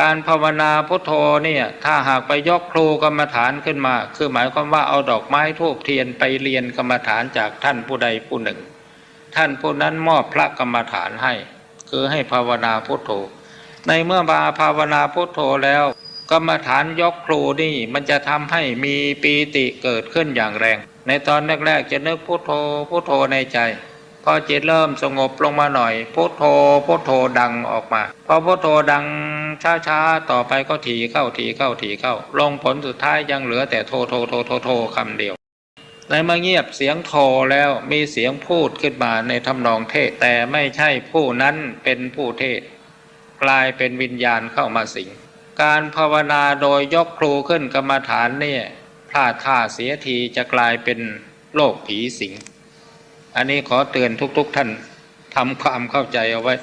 การภาวนาพุทโธเนี่ยถ้าหากไปยกครูกรรมฐานขึ้นมา คือหมายความว่าเอาดอกไม้ทูบเทียนไปเรียนกรรมฐานจากท่านผู้ใดผู้หนึ่ง ท่านผู้นั้นมอบพระกรรมฐานให้ คือให้ภาวนาพุทโธ ในเมื่อมาภาวนาพุทโธแล้ว กรรมฐานยกครูนี่มันจะทำให้มีปีติเกิดขึ้นอย่างแรง ในตอนแรกๆจะนึกพุทโธพุทโธในใจ พอจิตเริ่มสงบลงมาหน่อยพุทโธพุทโธดังออกมา พอพุทโธดังช้าๆต่อไปก็ถีเข้าถีเข้าถีเข้า ลงผลสุดท้ายยังเหลือแต่โทโทโทโทโทคำเดียวในเมื่อเงียบเสียงโทแล้วมีเสียงพูดขึ้นมาในทำนองเทศแต่ไม่ใช่ผู้นั้นเป็นผู้เทศ กลายเป็นวิญญาณเข้ามาสิง การภาวนาโดยยกครูขึ้นกรรมฐานเนี่ยพลาดท่าเสียทีจะกลายเป็นโรคผีสิง อันนี้ขอเตือนทุก ๆ ท่านทำความเข้าใจเอาไว้